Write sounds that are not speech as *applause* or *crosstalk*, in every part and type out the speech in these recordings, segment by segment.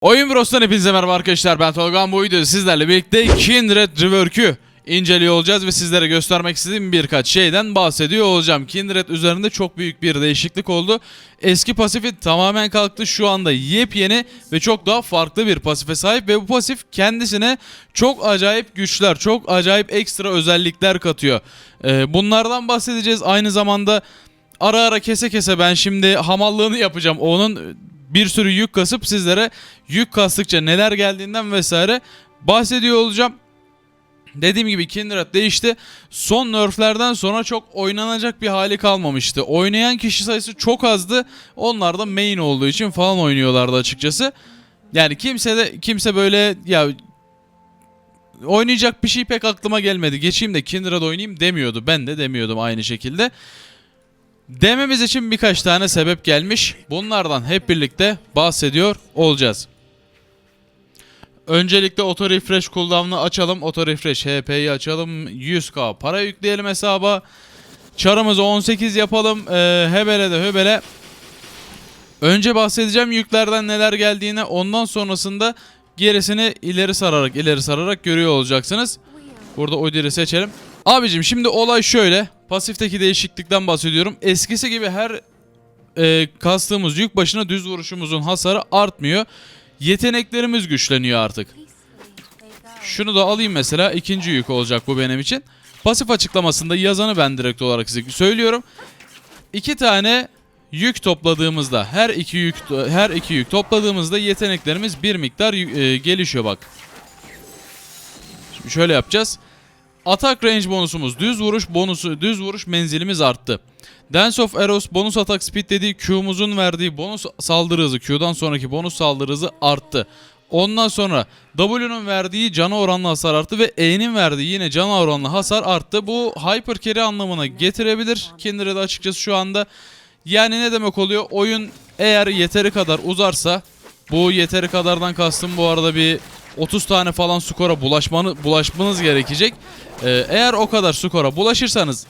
Oyun Bros'tan hepinize merhaba arkadaşlar ben Tolga bu videoda sizlerle birlikte Kindred Rework'ü inceliyor olacağız ve sizlere göstermek istediğim birkaç şeyden bahsediyor olacağım. Kindred üzerinde çok büyük bir değişiklik oldu. Eski pasifi tamamen kalktı. Şu anda yepyeni ve çok daha farklı bir pasife sahip ve bu pasif kendisine çok acayip güçler, çok acayip ekstra özellikler katıyor. Ee, bunlardan bahsedeceğiz. Aynı zamanda ara ara kese kese ben şimdi hamallığını yapacağım. Onun bir sürü yük kasıp sizlere yük kastıkça neler geldiğinden vesaire bahsediyor olacağım. Dediğim gibi Kindred değişti. Son nerflerden sonra çok oynanacak bir hali kalmamıştı. Oynayan kişi sayısı çok azdı. Onlar da main olduğu için falan oynuyorlardı açıkçası. Yani kimse de kimse böyle ya oynayacak bir şey pek aklıma gelmedi. Geçeyim de Kindred oynayayım demiyordu. Ben de demiyordum aynı şekilde. Dememiz için birkaç tane sebep gelmiş. Bunlardan hep birlikte bahsediyor olacağız. Öncelikle auto refresh cooldown'ı açalım. Auto refresh HP'yi açalım. 100k para yükleyelim hesaba. Çarımızı 18 yapalım. Ee, hebele de höbele. Önce bahsedeceğim yüklerden neler geldiğine. Ondan sonrasında gerisini ileri sararak ileri sararak görüyor olacaksınız. Burada Odir'i seçelim. Abicim şimdi olay şöyle. Pasifteki değişiklikten bahsediyorum. Eskisi gibi her e, kastığımız yük başına düz vuruşumuzun hasarı artmıyor. Yeteneklerimiz güçleniyor artık. Şunu da alayım mesela. ikinci yük olacak bu benim için. Pasif açıklamasında yazanı ben direkt olarak size söylüyorum. İki tane yük topladığımızda her iki yük her iki yük topladığımızda yeteneklerimiz bir miktar e, gelişiyor bak. Şimdi şöyle yapacağız. Atak range bonusumuz düz vuruş bonusu düz vuruş menzilimiz arttı. Dance of Arrows bonus atak speed dediği Q'muzun verdiği bonus saldırı hızı Q'dan sonraki bonus saldırı hızı arttı. Ondan sonra W'nun verdiği cana oranlı hasar arttı ve E'nin verdiği yine cana oranlı hasar arttı. Bu hyper carry anlamına getirebilir. Kindred'e açıkçası şu anda. Yani ne demek oluyor? Oyun eğer yeteri kadar uzarsa bu yeteri kadardan kastım bu arada bir 30 tane falan skora bulaşmanı, bulaşmanız gerekecek. Ee, eğer o kadar skora bulaşırsanız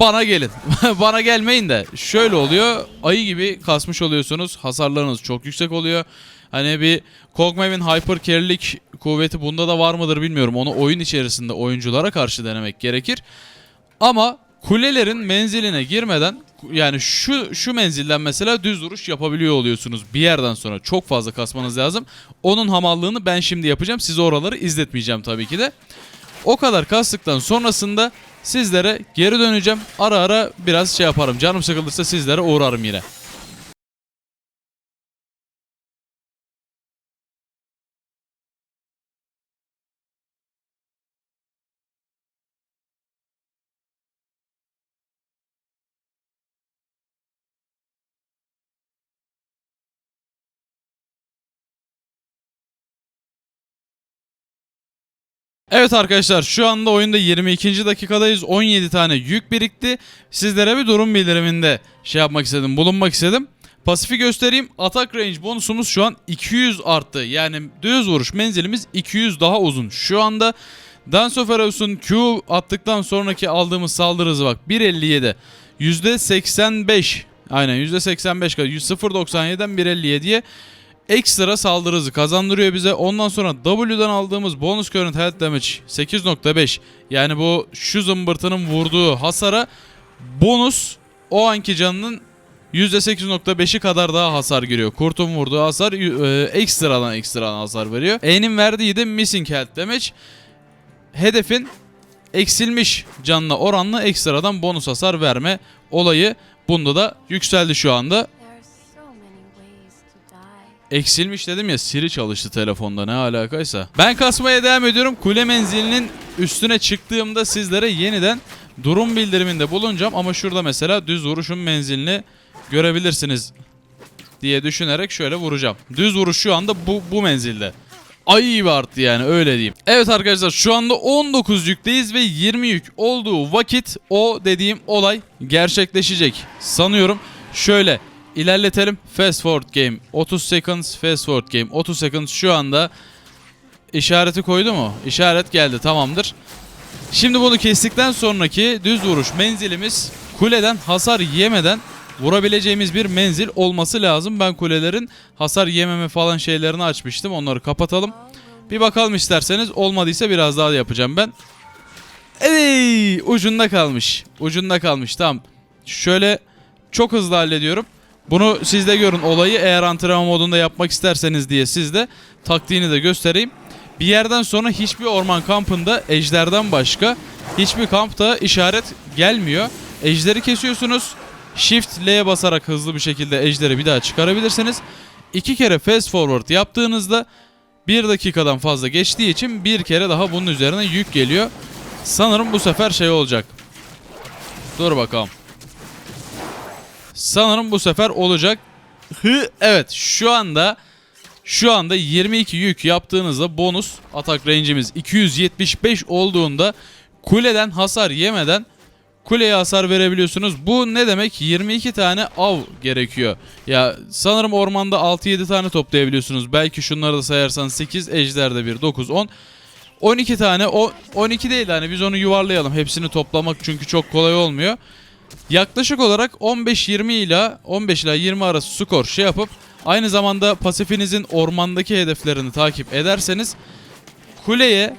bana gelin. *laughs* bana gelmeyin de şöyle oluyor. Ayı gibi kasmış oluyorsunuz. Hasarlarınız çok yüksek oluyor. Hani bir Kog'Maw'in hyper carry'lik kuvveti bunda da var mıdır bilmiyorum. Onu oyun içerisinde oyunculara karşı denemek gerekir. Ama kulelerin menziline girmeden yani şu şu menzilden mesela düz vuruş yapabiliyor oluyorsunuz bir yerden sonra çok fazla kasmanız lazım. Onun hamallığını ben şimdi yapacağım. Size oraları izletmeyeceğim tabii ki de. O kadar kastıktan sonrasında sizlere geri döneceğim. Ara ara biraz şey yaparım. Canım sıkılırsa sizlere uğrarım yine. Evet arkadaşlar şu anda oyunda 22. dakikadayız. 17 tane yük birikti. Sizlere bir durum bildiriminde şey yapmak istedim, bulunmak istedim. Pasifi göstereyim. Atak range bonusumuz şu an 200 arttı. Yani düz vuruş menzilimiz 200 daha uzun. Şu anda Dance of Arrows'un Q attıktan sonraki aldığımız saldırı hızı bak 1.57. %85 aynen %85 kadar 0.97'den 1.57'ye ekstra saldırı hızı kazandırıyor bize. Ondan sonra W'dan aldığımız bonus current health damage 8.5 yani bu şu zımbırtının vurduğu hasara bonus o anki canının %8.5'i kadar daha hasar giriyor. Kurtun vurduğu hasar e, ekstradan ekstradan hasar veriyor. E'nin verdiği de missing health damage. Hedefin eksilmiş canla oranla ekstradan bonus hasar verme olayı bunda da yükseldi şu anda. Eksilmiş dedim ya Siri çalıştı telefonda ne alakaysa. Ben kasmaya devam ediyorum. Kule menzilinin üstüne çıktığımda sizlere yeniden durum bildiriminde bulunacağım. Ama şurada mesela düz vuruşun menzilini görebilirsiniz diye düşünerek şöyle vuracağım. Düz vuruş şu anda bu, bu menzilde. Ay gibi arttı yani öyle diyeyim. Evet arkadaşlar şu anda 19 yükteyiz ve 20 yük olduğu vakit o dediğim olay gerçekleşecek. Sanıyorum şöyle ilerletelim. Fast forward game 30 seconds fast forward game 30 seconds şu anda işareti koydu mu? İşaret geldi tamamdır. Şimdi bunu kestikten sonraki düz vuruş menzilimiz kuleden hasar yemeden vurabileceğimiz bir menzil olması lazım. Ben kulelerin hasar yememe falan şeylerini açmıştım. Onları kapatalım. Bir bakalım isterseniz. Olmadıysa biraz daha yapacağım ben. Ey, ucunda kalmış. Ucunda kalmış. Tamam. Şöyle çok hızlı hallediyorum. Bunu siz de görün olayı eğer antrenman modunda yapmak isterseniz diye siz de taktiğini de göstereyim. Bir yerden sonra hiçbir orman kampında ejderden başka hiçbir kampta işaret gelmiyor. Ejderi kesiyorsunuz. Shift L'ye basarak hızlı bir şekilde ejderi bir daha çıkarabilirsiniz. İki kere fast forward yaptığınızda bir dakikadan fazla geçtiği için bir kere daha bunun üzerine yük geliyor. Sanırım bu sefer şey olacak. Dur bakalım. Sanırım bu sefer olacak. Hı, evet şu anda şu anda 22 yük yaptığınızda bonus atak range'imiz 275 olduğunda kuleden hasar yemeden kuleye hasar verebiliyorsunuz. Bu ne demek? 22 tane av gerekiyor. Ya sanırım ormanda 6-7 tane toplayabiliyorsunuz. Belki şunları da sayarsan 8, ejderde 1, 9, 10. 12 tane, o 12 değil de hani biz onu yuvarlayalım. Hepsini toplamak çünkü çok kolay olmuyor. Yaklaşık olarak 15-20 ile 15 ile 20 arası skor şey yapıp aynı zamanda pasifinizin ormandaki hedeflerini takip ederseniz kuleye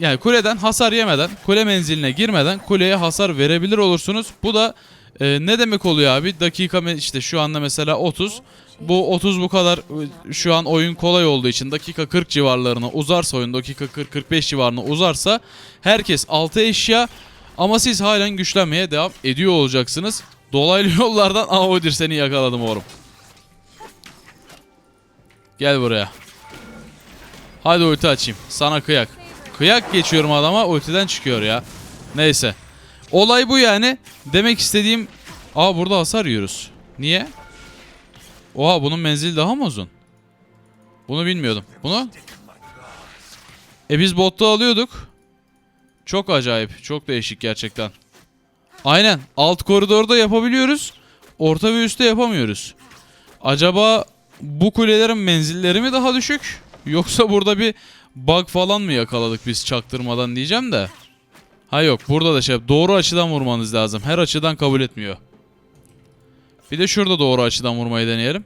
yani kuleden hasar yemeden, kule menziline girmeden kuleye hasar verebilir olursunuz. Bu da e, ne demek oluyor abi? Dakika işte şu anda mesela 30. Bu 30 bu kadar e, şu an oyun kolay olduğu için dakika 40 civarlarına uzarsa oyun dakika 40-45 civarına uzarsa herkes 6 eşya ama siz halen güçlenmeye devam ediyor olacaksınız. Dolaylı yollardan *laughs* aa Odir seni yakaladım oğlum. Gel buraya. Hadi ulti açayım. Sana kıyak. Kıyak geçiyorum adama ultiden çıkıyor ya. Neyse. Olay bu yani. Demek istediğim... Aa burada hasar yiyoruz. Niye? Oha bunun menzili daha mı uzun? Bunu bilmiyordum. Bunu? E biz botta alıyorduk. Çok acayip. Çok değişik gerçekten. Aynen. Alt koridorda yapabiliyoruz. Orta ve üstte yapamıyoruz. Acaba bu kulelerin menzilleri mi daha düşük? Yoksa burada bir bug falan mı yakaladık biz çaktırmadan diyeceğim de. Ha yok burada da şey doğru açıdan vurmanız lazım. Her açıdan kabul etmiyor. Bir de şurada doğru açıdan vurmayı deneyelim.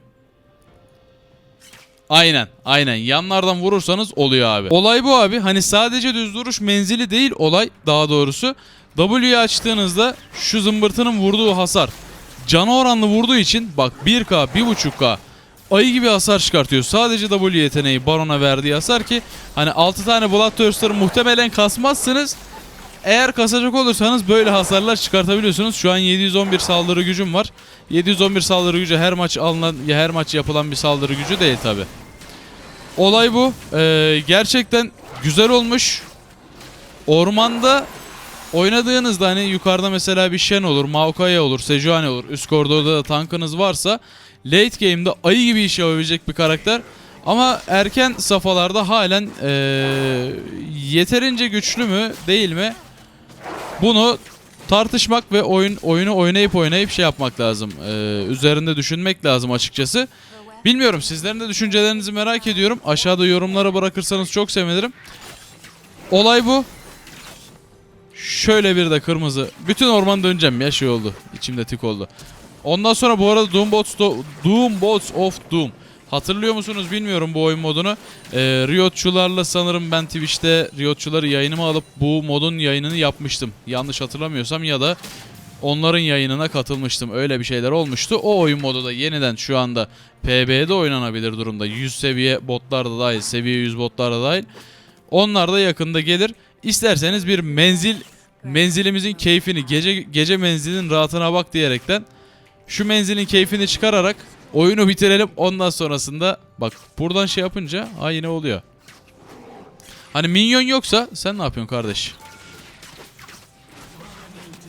Aynen aynen yanlardan vurursanız oluyor abi. Olay bu abi hani sadece düz duruş menzili değil olay daha doğrusu. W'yu açtığınızda şu zımbırtının vurduğu hasar cana oranlı vurduğu için bak 1K 1.5K ayı gibi hasar çıkartıyor. Sadece W yeteneği Baron'a verdiği hasar ki hani 6 tane Bloodthirster'ı muhtemelen kasmazsınız. Eğer kasacak olursanız böyle hasarlar çıkartabiliyorsunuz. Şu an 711 saldırı gücüm var. 711 saldırı gücü her maç alınan her maç yapılan bir saldırı gücü değil tabi. Olay bu. Ee, gerçekten güzel olmuş. Ormanda oynadığınızda hani yukarıda mesela bir Shen olur, Maokai olur, Sejuani olur. Üst koridorda da tankınız varsa late game'de ayı gibi iş yapabilecek bir karakter. Ama erken safhalarda halen ee, yeterince güçlü mü değil mi? Bunu tartışmak ve oyun oyunu oynayıp oynayıp şey yapmak lazım. Ee, üzerinde düşünmek lazım açıkçası. Bilmiyorum sizlerin de düşüncelerinizi merak ediyorum. Aşağıda yorumlara bırakırsanız çok sevinirim. Olay bu. Şöyle bir de kırmızı. Bütün orman döneceğim ya şey oldu. İçimde tik oldu. Ondan sonra bu arada Doombots, Doombots of Doom. Hatırlıyor musunuz bilmiyorum bu oyun modunu. Ee, Riotçularla sanırım ben Twitch'te Riotçuları yayınıma alıp bu modun yayınını yapmıştım. Yanlış hatırlamıyorsam ya da onların yayınına katılmıştım. Öyle bir şeyler olmuştu. O oyun modu da yeniden şu anda PB'de oynanabilir durumda. 100 seviye botlar da dahil, seviye 100 botlar da dahil. Onlar da yakında gelir. İsterseniz bir menzil menzilimizin keyfini gece gece menzilin rahatına bak diyerekten şu menzilin keyfini çıkararak oyunu bitirelim. Ondan sonrasında bak buradan şey yapınca ha yine oluyor. Hani minyon yoksa sen ne yapıyorsun kardeş?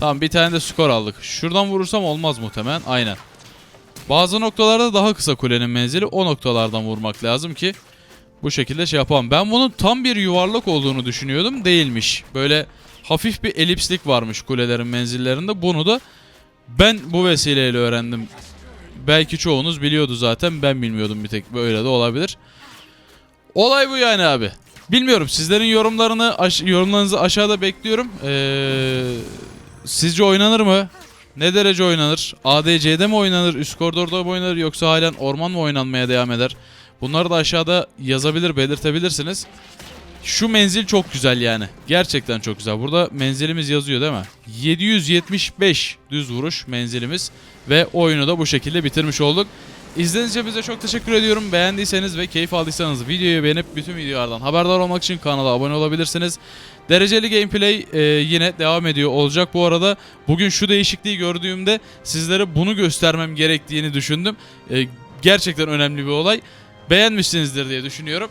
Tamam bir tane de skor aldık. Şuradan vurursam olmaz muhtemelen. Aynen. Bazı noktalarda daha kısa kulenin menzili. O noktalardan vurmak lazım ki bu şekilde şey yapalım. Ben bunun tam bir yuvarlak olduğunu düşünüyordum. Değilmiş. Böyle hafif bir elipslik varmış kulelerin menzillerinde. Bunu da ben bu vesileyle öğrendim. Belki çoğunuz biliyordu zaten. Ben bilmiyordum bir tek. Böyle de olabilir. Olay bu yani abi. Bilmiyorum sizlerin yorumlarını aş- yorumlarınızı aşağıda bekliyorum. Ee, sizce oynanır mı? ne derece oynanır? ADC'de mi oynanır? Üst koridorda mı oynanır? Yoksa halen orman mı oynanmaya devam eder? Bunları da aşağıda yazabilir, belirtebilirsiniz. Şu menzil çok güzel yani. Gerçekten çok güzel. Burada menzilimiz yazıyor değil mi? 775 düz vuruş menzilimiz. Ve oyunu da bu şekilde bitirmiş olduk. İzlediğiniz için bize çok teşekkür ediyorum. Beğendiyseniz ve keyif aldıysanız videoyu beğenip bütün videolardan haberdar olmak için kanala abone olabilirsiniz. Dereceli gameplay e, yine devam ediyor olacak. Bu arada bugün şu değişikliği gördüğümde sizlere bunu göstermem gerektiğini düşündüm. E, gerçekten önemli bir olay. Beğenmişsinizdir diye düşünüyorum.